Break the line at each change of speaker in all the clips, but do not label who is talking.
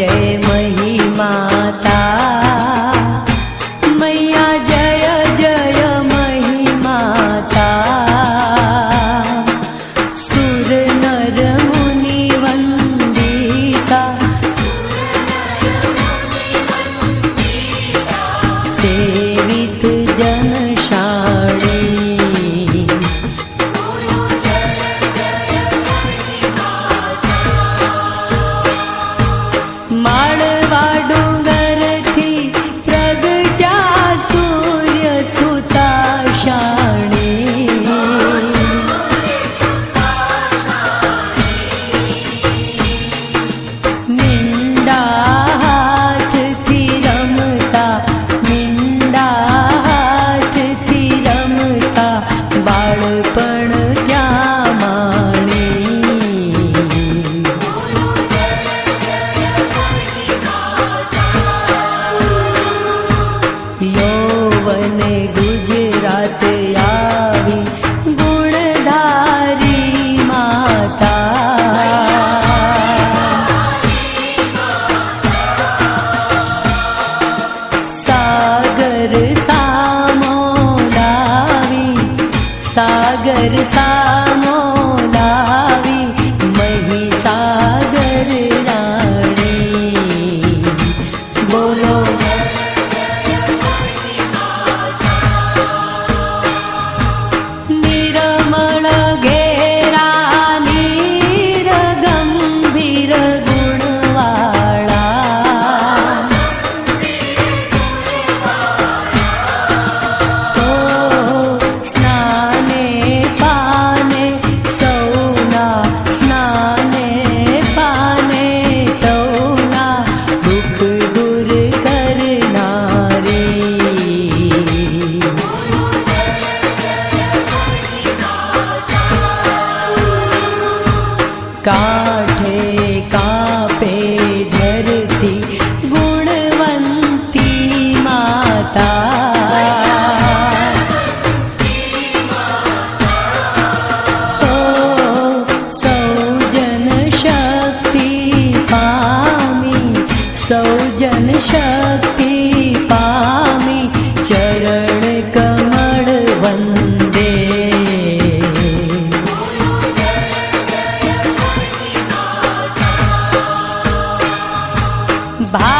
yeah. पड़ அரசா Bye.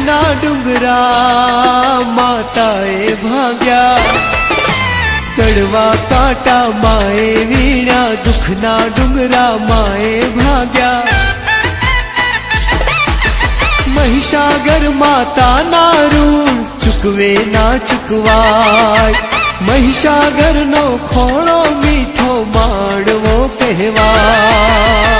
દુઃખના ડુંગરા માતાએ ભાગ્યા. કડવા કાંટા માએ વીણ્યા દુઃખના ડુંગરા માએ ભાગ્યા. મહિષાગર માતાના ઋણ ચૂકવે ના ચૂકવાય. મહિષાગરનો ખોણો મીઠો માણવો કહેવાય.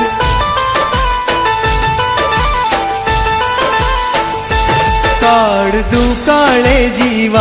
કાળ દુકાળે જીવા